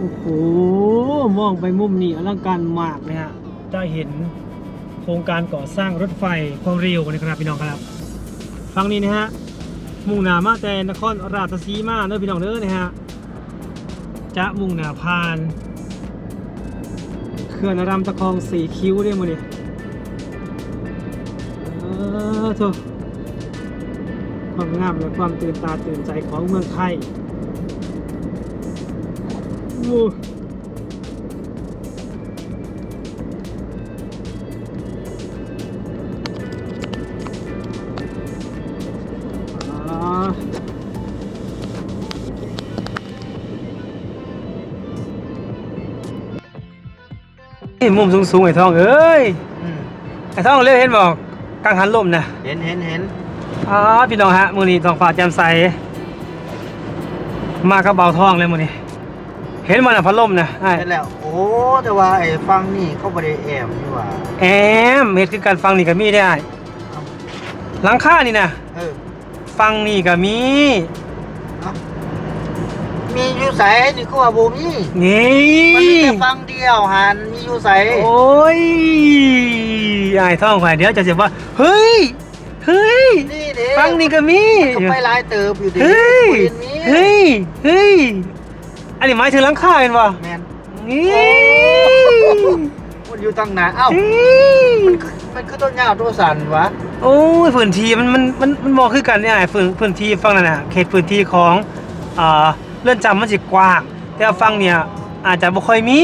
โอ้โห มองไปมุมนี้อลังการมากเลยฮะ จะเห็นโครงการก่อสร้างรถไฟความเร็วนะครับพี่น้องครับ ฟังนี้นะฮะ มุ่งหน้ามาแต่นครราชสีมาเด้อพี่น้องเด้อนะฮะ จะมุ่งหน้าผ่านเขื่อนรามตะคองสีคิ้วเรียกมาเนี่ยเออโถความงามและความตื่นตาตื่นใจของเมืองไทย เฮ้ยมุมสูงๆไอ้ทองเอ้ยอืมไอ้ทองเรียกเห็นบอกกังหันลมนะเห็นเห็นเห็นอ๋อพี่น้องฮะมือนี้ทองฟ้าแจ่มใส มากระเบาทองเลยมือนี้ เห็นมันอะพัดลมนะไอ้เห็นแล้วโอ้แต่ว่าไอ้ฟังนี่เขาไม่ได้แอมนี่หว่าแอมเห็ดคือการฟังนี่ก็มีได้อ้ายหลังคานี่นะเออฟังนี่ก็มีเอ้ามีอยู่ใสนี่ก็ว่าบ่มีนี่มันมีแต่ฟังเดียวหันมีอยู่ใสโอ้ยไอ้ายท่องข่อยเดี๋ยวจะเสียว่า เฮ้ย เฮ้ย นี่เด้ฟังนี่ก็มีก็ไปหลายเติบอยู่ดิเฮ้ย บ่เห็นมี เฮ้ย เฮ้ย อันนี้หมายถึงหลังคาเป็นป่ะแมนนี่มันอยู่ตั้งนานเอ้านี่มันคือมันคือต้นยาวตัวสั่นวะโอ้ยพื้นที่มันมันมันมันมองคือกันเนี่ยไอ้พื้นพื้นที่ฟังนั่นน่ะเขตพื้นที่ของอ่าเรือนจำมันสิกว้าง แต่ว่าฟังเนี่ยอาจจะบ่ค่อยมี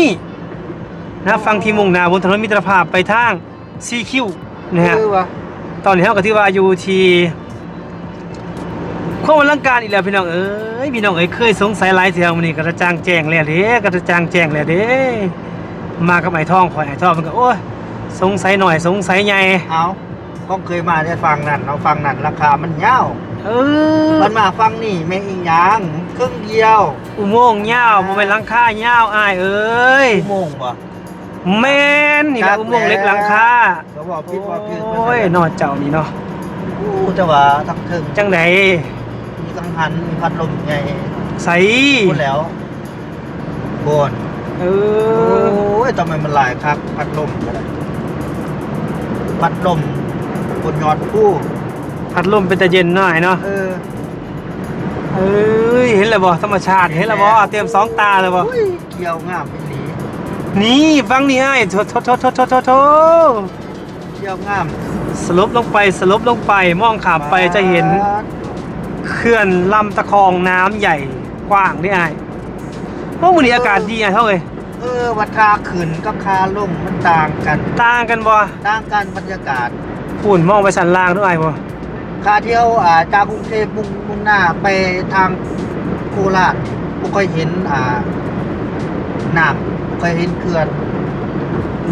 นะฟังที่มุ่งหน้าบนถนนมิตรภาพไปทางซีคิวนะฮะเออวะตอนนี้เราก็ที่ว่าอยู่ที่ ความอลังการอีกแล้วพี่น้องเอ้ยพี่น้องเอ้ยเคยสงสัยหลายเทื่อมื้อนี้ก็จะจางแจ้งแล้วเด้ก็จะจางแจ้งแล้วเด้มากับไอ้ทองข่อยไอ้ทองมันก็โอ้ยสงสัยหน่อยสงสัยใหญ่เอาต้อเคยมาได้ฟังนั่นเอาฟังนั่นราคามันยาวเออมันมาฟังนี่แม่งอีหยังครึ่งเดียว อุโมงค์ยาวบ่เป็นหลังคายาอ้ายเอ้ยชั่วโมงป่ะแมนนี่ครัละอุโมงค์เล็กหลังคาเขาบอกพิษว่าพิษโอ้ยนอนเจ้านี่เนาะอู้แต่ว่าทั้งถึงจังได มีกังหันมีพัดลมใหญ่ใสพูดแล้วโบนเอโอ้อยทำไมมันหลายครับ พัดลมก็ได้พัดลมบนยอดผู้พัดลมเป็นแต่เย็นหน่อยเนาะเออ เอ้ยเห็นแล้วบ่ธรรมชาติเห็นแล้วบ่เตรียมสองตาเลยบ่อุ้ยเกี่ยวงามเป็นหลีนี่ฟังนี่ให้โถโถโถโถโถโถโถเกี่ยวงามสลบลงไปสลบลงไปมองขามไปจะเห็น เขื่อนลำตะคองน้ำใหญ่กว้างได้อ้ายโอ้มื้อนี้อากาศดีอะเท่าเอ้ยเออวัดคาขึ้นกับคาลงมันต่างกัน ต่างกันบ่ต่างกันบรรยากาศฝุ่นมองไปสันล่างด้วยอ้ายบ่ค่าเที่ยวอ่าจากกรุงเทพมุ่งมุ่งหน้าไปทางโคราชบ่ค่อยเห็นอ่าน้ำบ่ค่อยเห็นเขื่อน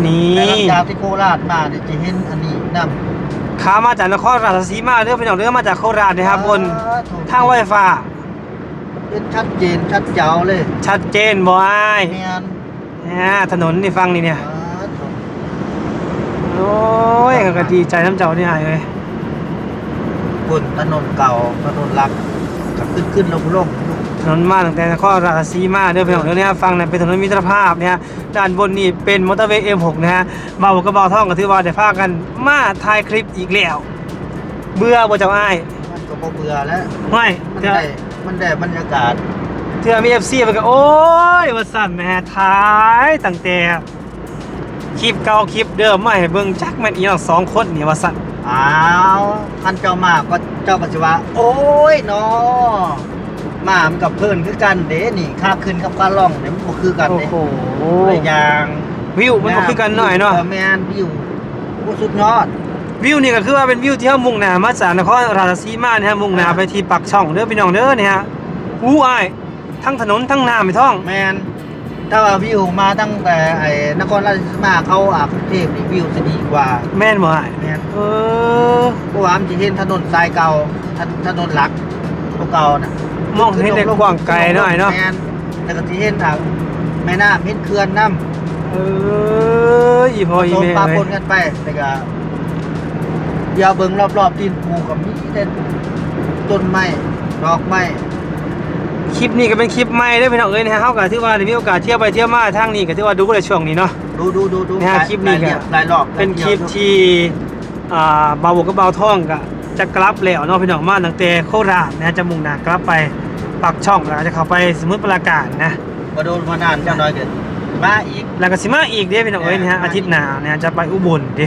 นี่แต่หลังจากที่โคราชมาเนี่ยจะเห็นอันนี้น้ำ ขามาจากนครราชสีมาเรื่องพี่น้องเรื่องมาจากโคราชนะครับบนอ่ถูกทางไวฟ้าเป็นชัดเจนชัดเจ๋วเลย ชัดเจนบ่อ้ายเมียนเนี่ยถนนนี่ฟังนี่เนี่ยอ่าถูกโอ้ยก็ดีใจน้ำเจ้านี่อ้ายเอ้ยบนถนนเก่าถนนหลักกับขึ้นขึ้นลงลง ถนนมาตั้งแต่นครราชสีมาเด้อพี่น้องเด้อเนี่ยฟังเนี่ยเป็นถนนมิตรภาพเนี่ยด้านบนนี่เป็นมอเตอร์เวย์ M6 นะฮะเบากับเบาท่องก็ถือว่าได้พากันมาถ่ายคลิปอีกแล้ว เบื่อบ่เจ้าอ้ายมันก็บ่เบื่อแล้วไม่มันเถื่อได้มันได้บรรยากาศเถื่อมี FC มันก็โอ้ยว่าสั่นแม่ถ่ายตั้งแต่คลิปเก่าคลิปเดิมมาให้เบิ่งจักแม่นอีหยังสองคนนี่ว่าสั่นอ้าวท่านเจ้ามาก็เจ้าก็สิว่าโอ้ยเนาะ มามันกับเพิ่นคือกันเด้นี่ค่าขึ้นกับค่าล่องเนี่ยมันบ่คือกันโอ้เด้โหหลายอย่างวิวมันก็คือกันหน่อยเนาะแม่นวิวโอ้สุดยอด วิวนี่ก็คือว่าเป็นวิวที่เฮามุ่งหน้ามาจากนครราชสีมานะฮะมุ่งหน้าไปที่ปักช่องเด้อพี่น้องเด้อเนี่ยฮะอู้อ้ายทั้งถนนทั้งน้ำไม่ท่อง แมนถ้าว่าวิวมาตั้งแต่ไอ้นครราชสีมาเขาอากรุงเทพนี่วิวจะดีกว่าแม่นบ่อ้ายแมนเออ เพราะว่ามันจะเห็นถนนทรายเก่าถนถนนหลักตัวเก่าน่ะ มองเห็นได้กว้างไกลหน่อยเนาะแมนแล้วก็จะเห็นทางแม่น้ำเห็นเขื่อนน้ำเอออีพออีผสมแม่ปะเลปยนกันไปแล้วก็อยาวเบิ่งรอบๆตีนภูกับมีแต่ต้นไม้ดอกไม้คลิปนี้ก็เป็นคลิปใหม่เด้อพี่น้องเอ้ยนะฮะเฮาก็ถือว่าได้มีโอกาสเที่ยวไปเที่ยวมาทางนี้ก็ถือว่าดูก็เลยช่วงนี้เนาะ ดูดูดูดูเนี่ยหลายคลิปนี้หลายก็หลายรอบเป็นคลิปที่อ่าบาวบกกับเบาวท่องก็จะกลับแล้วเนาะพี่น้องมาตั้งแต่โคราชนะจะมุ่งหน้ากลับไป ปักช่องแล้วก็จะเข้าไปสมุทรปราการนะมาโดนมานานเจ้าน้อยเกินมาอีกแล้วก็สิมาอีกเด้พี่น้องเอ้ยนะฮะอาทิตย์หน้านะฮะจะไปอุบลเด้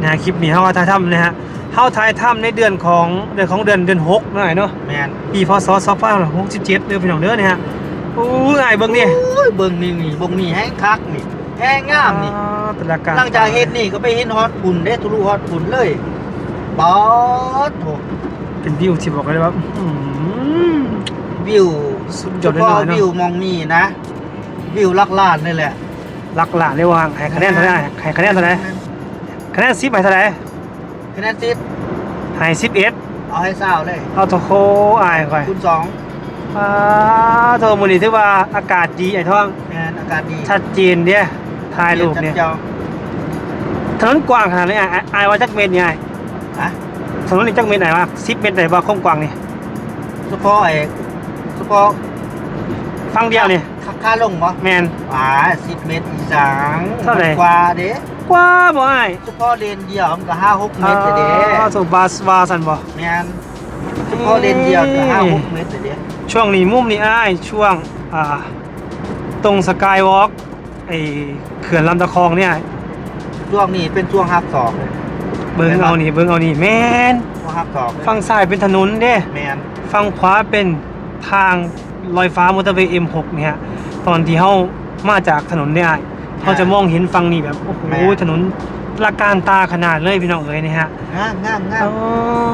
นะฮะคลิปนี้เฮาถ่ายทำนะฮะเฮาถ่ายทำในเดือนของเดือนของเดือนเดือนหกหน่อยเนาะแมนปีพศ2567เด้อพี่น้องเด้อนะฮะโอ้ยอ้ายเบิ่งนี่โอ้ยเบิ่งนี่นี่เบิ่งนี่แห้งคักนี่แห้งงามนี่อ่าตละการหลังจากเฮ็ดนี่ก็ไปเห็นฮอตปุ่นเด้ทุลุฮอตปุ่นเลยบอสโถเป็นวิวที่บอกเลยว่าอื้อหือ วิวสุดยอดแน่นอนเนอะ วิวมองนี่นะ วิวลักลานนี่แหละหลักหลานเลยว่าให้คะแนนเท่าไหร่ให้คะแนนเท่าไหร่คะแนน10ให้เท่าไหร่คะแนนสิบให้11เอาให้เศร้าเลย เอาโทโคอายก่อยคูณสองอ่าโทรมื้อนี้ถือว่าอากาศดีไอ้ท้อง แมนอากาศดีชัดเจนเด้ถ่ายรูปเนี่ยเจ้าถนนกว้างขนาดนี้อะอายว่าจักเมตรนี่อายฮะถนนนี่จักเมตรไหนวะ10เมตรไหนว่าความกว้างนี่เฉพาะไอ้ เฉพาะฟังเดียวนี่ค่าค่าลงบ่แมน อ่าสิบเมตรอีสางเท่าไหร่ กว่าเด้กว่าบ่อายเฉพาะเลนเดียวมันก็ห้าหกเมตรเด้อ่าสุบาสวาสันบ่ แมนเฉพาะเลนเดียวก็ห้าหกเมตรเด้ช่วงนี้มุมนี้อ้ายช่วงอ่าตรงสกายวอล์กไอ้เขื่อนลำตะคองเนี่ย ช่วงนี้เป็นช่วงฮักสองเลยเบิ่งเอานี่เบิ่งเอานี่แม่นช่วงฮักสองเลยฝั่งซ้ายเป็นถนนเด้แมนฝั่งขวาเป็น ทางลอยฟ้ามอเตอร์เวย์ M6 เนี่ยฮะตอนที่เฮามาจากถนนเนี่ยเขาจะมองเห็นฝั่งนี้แบบโอ้โหถนนละการตาขนาดเลยพี่น้องเอ้ยนี่ฮะ งามงามงาอ๋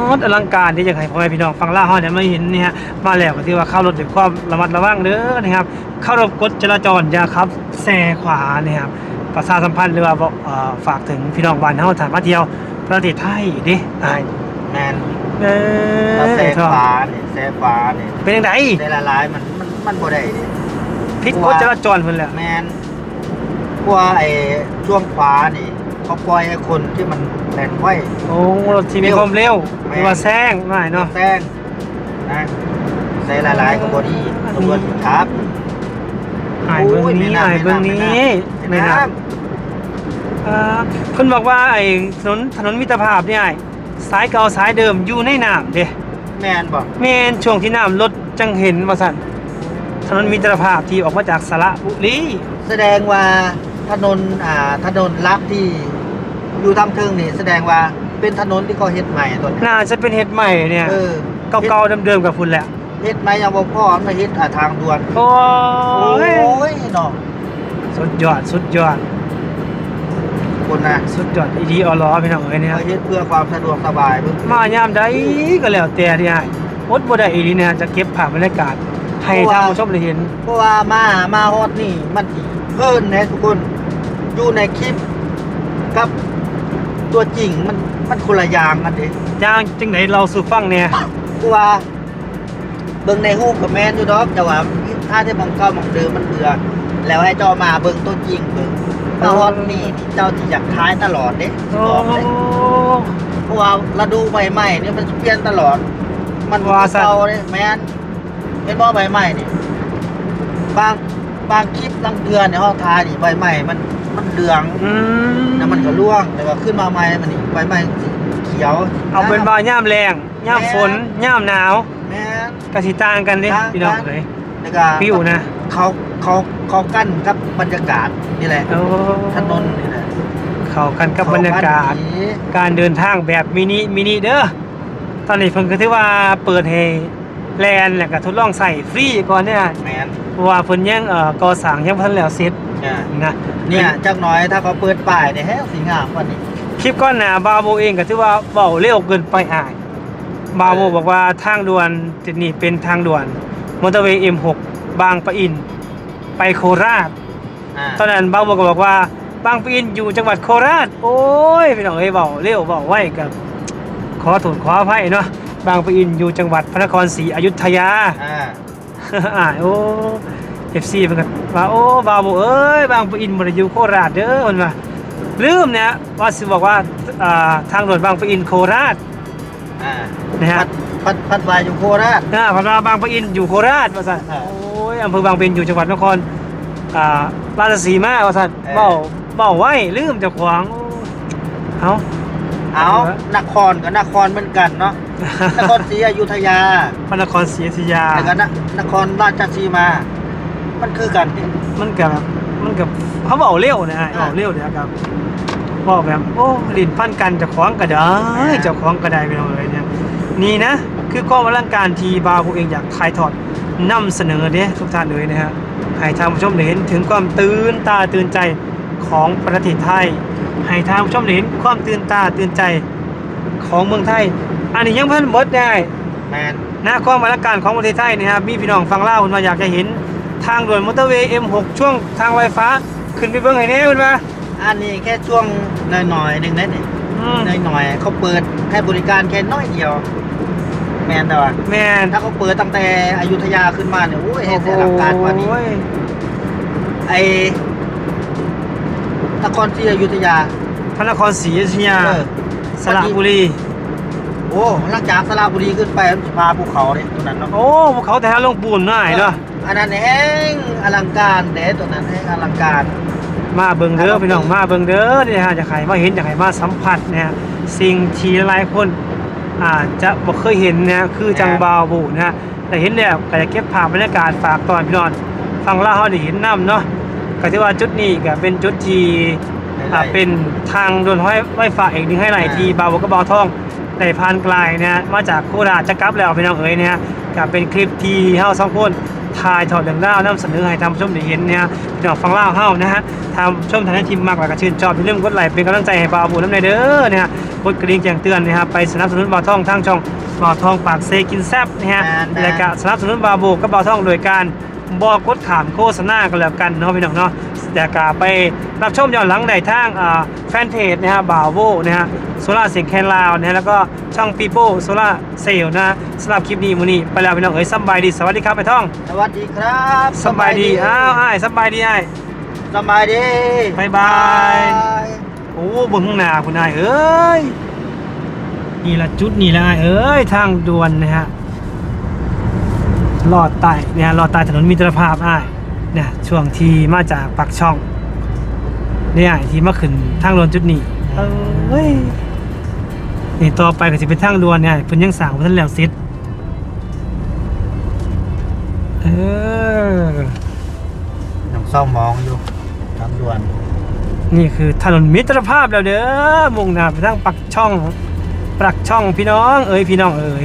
มออลังการที่จะให้พ่อแม่พี่น้องฟังล่าฮอดเนี่ยไม่เห็นนี่ฮะมาแล้วก็ถือว่าเข้ารถด้วยความระมัดระวังเด้อนะครับ เข้ารบกฎจราจรอย่าขับแซงขวานะครับประชาสัมพันธ์หรือว่าบอกเอ่อฝากถึงพี่น้องบ้านเฮาถามมาเที่ยวประเทศไทยเด้อ้ายแมน เออถ้าแซ่ฟ้าเนี่ยแซ่ฟ้าเนี่ยเป็นจังไดแซ่ละลายมันมันมันบ่ได้เด้ผิดกฎจราจรเพิ่นแหละแมนกว่าไอ้ช่วงขวานี่เขาปล่อยให้คนที่มันแล่นไว้ โอ้รถที่มีความเร็วหรือว่าแซงง่ายเนาะแซงนะใส่ละลายกับบอดี้ตำรวจครับอ้ายเบิ่งนี้อ้ายเบิ่งนี้ไม่นะน้อ่าเพิ่นบอกว่าไอ้ถนนถนนมิตรภาพเนี่ยอ้าย สายเก่าสายเดิมอยู่ในน้ำเด้ำแมนบอกแม่นช่วงที่น้ำลดจังเห็นว่าสั่นถนนมิตรภาพที่ออกมาจากสระบุรีแสดงว่าถนนอ่าถนนลักที่อยู่ทางเทิงนี่แสดงว่าเป็นถนนที่เขาเฮ็ดใหม่ตัวนี้น่าจะเป็นเฮ็ดใหม่เนี่ยเออเก่าๆเดิมๆกับพุ่นแหละเฮ็ดใหม่ยังบ่พอมาเฮ็ดอ่าทางด่วนโอ้โอ้ยยเนาะสุดยอดสุดยอด คนนะสุดยอดอีดีออลอพี่น้องเอ้ยเนี่ยเขาเฮ็ดเพื่อความสะดวกสบายเพิ่นมายามใดก็แล้วแต่ที่ให้อดบ่ได้อีหลีเนี่ยจะเก็บภาพบรรยากาศให้ท่านผู้ชมได้เห็น เพราะว่ามามาฮอดนี่มันสิเพิ่นนะทุกคนอยู่ในคลิปกับตัวจริงมันมันคนละอย่างกันเด้ย่างจังไหนเราสู่ฟังเนี่ยคือว่าเบิ่งในรูปกับแม่นอยู่ดอกแต่ว่าถ้าที่มองเก่ามองเดิมมันเบื่อแล้วให้เจ้ามาเบิ่งตัวจริงเบิ่ง มาฮอดนี่นี่เจ้าที่อยากท้ายตลอดเด้โอ้บอกเลยเพราะว่าฤดูใบใหม่เนี่ยมันเปลี่ยนตลอด มันบ่คือเก่าเด้แม่นเป็นบ่ใบใหม่นี่บางบางคลิปบางเดือนเนี่ยเฮาทายนี่ใบใหม่มันมันเหลืองอืมแล้วมันก็ร่วงแต่ว่าขึ้นมาใหม่มันนี่ใบใหม่สีเขียวเอาเป็นว่าย่ามแรงย่ามฝนย่ามหนาวแม่น กสิต่างกันเด้ต่างพี่น้องกันเอ้ย แล้วก็ฟิวนะเขาเขาเขากั้นกับบรรยากาศนี่แหละโอ้ถนนนี่แหละเข้ากันกับบรรยากาศเขกั้นนี้การเดินทางแบบมินิมินิเด้อตอนนี้เพิ่นก็ถือว่าเปิดให้แลนด์แล้วก็ทดลองใส่ฟรีก่อนเนี่ยแมนเพราะว่าเพิ่นยังเอ่อก่อสร้างยังบ่ทันแล้วเสร็จเนี่ยนะเนี่ยจักหน้อยถ้าเขาเปิดป้ายเนี่ยแฮะสีงามกว่านี้คลิปก่อนหน้าบาโบเองก็ถือว่าเว้าเร็วเกินไปอายบาโบบอกว่าทางด่วนจุดนี้เป็นทางด่วน มอเตอร์เวย์ M6 บางปะอิน ไปโคราชอ่าตอนนั้นบาโบก็บอกว่าบางปะอินอยู่จังหวัดโคราช โอ้ยพี่น้องเอ้ยเว้าเร็วเว้าไวกับขอโทษขออภัยเนาะบางปะอินอยู่จังหวัดพระนครศรีอยุธยา อ่าอ่าโอ้เอฟซีมันก็ว่าโอ้บาวบอกเอ้ยบางปะอินบริยูโคราชเด้อมันว่าลืมเนี่ยว่าสิบอกว่าอ่าทางด่วนบางปะอินโคราชอ่านะฮะพัท พัดพัดวายอยู่โคราช หน้าพันวาบางปะอินอยู่โคราชว่าซั่นอ่าโอ้ยอำเภอบางเบนอยู่จังหวัดนครอ่าราชสีมาว่าซั่นเออ เบ้าเบ้าไว้ลืมเจ้าของเอ้าเอานครกับนครเหมือนกันเนาะ นครศรีอยุธยาพระนครศรีอยุธยาแล้วก็นนครราชสีมา มันคือกันดิมันกับมันกับเขาบอกเร็วนะฮะอ่า บอกเร็วเนี่ยครับบอกแบบโอ้ลิ้นพันกันเจะคล้าของกระไดอ่าเจะคล้าของกระไดไปเลยเนี่ยนี่นะ คือความอลังการที่บาวผมเองอยากถ่ายทอดนำเสนอเนี่ยทุกท่านเลยนะฮะให้ท่านผู้ชมได้เห็นถึงความตื่นตาตื่นใจของประเทศไทย ให้ท่านผู้ชมได้เห็นความตื่นตาตื่นใจของเมืองไทย อันนี้ยังเพิ่นหมดได้แมนนะความบรรยากาศของประเทศไทยนะครับมีพี่น้องฟังเล่าคุณมาอยากจะเห็นทางด่วนมอเตอร์เวย์ M6 ช่วงทางไฟฟ้าขึ้นไปเบิ่งให้แน่คุณมาอันนี้แค่ช่วงหน่อยๆหนึ่งนะเนี่ยอืมหน่อยๆเขาเปิดให้บริการแค่น้อยเดียวแมนแต่ว่าแม่นถ้าเขาเปิดตั้งแต่อยุธยาขึ้นมาเนี่ยโอ้ยเห็นแต่หลังการกว่านี้โอ้ยไอ้นครศรีอยุธยาพระนครศรีอยุธยาเออสระบุรีโอ้หลังจากสระบุรีขึ้นไปมันจะพาภูเขาเนี่ยตัวนั้นเนาะโอ้ภูเขาแต่ละลงปูนหน่อยเนาะอันนั้นแห้งอลังการเด้ตัวนั้นแห้งอลังการ มาเบิ่งเด้อพี่น้องมาเบิ่งเด้อเนี่ยฮะจะใครมาเห็นจะใครมาสัมผัสเนี่ยสิ่งที่หลายคน อาจจะบ่เคยเห็นเนี่ยคือจังบาวบูนะฮะแต่เห็นแล้วก็จะเก็บภาพบรรยากาศฝากตอนพี่น้องฟังเล่าเฮาได้เห็นนํเนาะก็ถือว่าจุดนี้ก็เป็นจุดที่อ่าเป็นทางด่วนห้อยไฟฟ้าอีกหนึงให้ไหลที่บาวบกกับบาวทองได้ผ่านไกลนะฮะมาจากโคราชจะกลับแล้วพี่น้องเอ๋ยเนี่ยฮะก็เป็นคลิปที่เฮาสองคน ถ่ายทอดเรื่องราวนํเสนอให้ท่านผู้ชมได้เห็นเนี่ยฮะพี่น้องฟังเล่าเฮานะฮะทำชมทางทีมมากแล้วก็ชื่นชอบอย่าลืมกดไลค์เป็นกำลังใจให้บ่าวบุญน้ำในเด้อนะฮะกดกระดิ่งแจ้งเตือนนะครับไปสนับสนุนบ่าวทองทางช่องบ่าวทองปากเซกินแซบนะฮะแม่นๆและก็สนับสนุนบ่าวบุกับบ่าวทองโดยการบอกดขามโฆษณากันแล้วกันเนาะพี่น้องเนาะ แต่ก็ไปรับชมย้อนหลังได้ทางอ่าแฟนเพจนะฮะบ่าวโบนะฮะโซล่าเสียงแคนลาวนะฮะแล้วก็ช่องปีโป้โซล่าเซลนะฮะสำหรับคลิปนี้มื้อนี้ไปแล้วพี่น้องเอ้ยสำบายดีสวัสดีครับไปท่องสวัสดีครับสำบายดีอ้าวอ้ายสำบายดีอ้ายสบายดีบ๊ายบายโอ้เบิ่งข้างหน้าคุณนายเอ้ยนี่ละจุดนี่ละเอ้ยทางด่วนนะฮะลอดใต้เนี่ยลอดใต้ถนนมิตรภาพอ้าย เนี่ยช่วงที่มาจากปากช่อง เนี่ยที่มาขึ้นทางด่วนจุดนี้เอ้ยนี่ต่อไปก็จะเป็นทางด่วนเนี่ยเพิ่นยังสร้างบ่ทันแล้วเสร็จเออยังเศร้ามองอยู่ทางด่วนนี่คือถนนมิตรภาพแล้วเด้อมุ่งหน้าไปทางปักช่องปักช่องพี่น้อง เอ๋ยพี่น้องเอ๋ย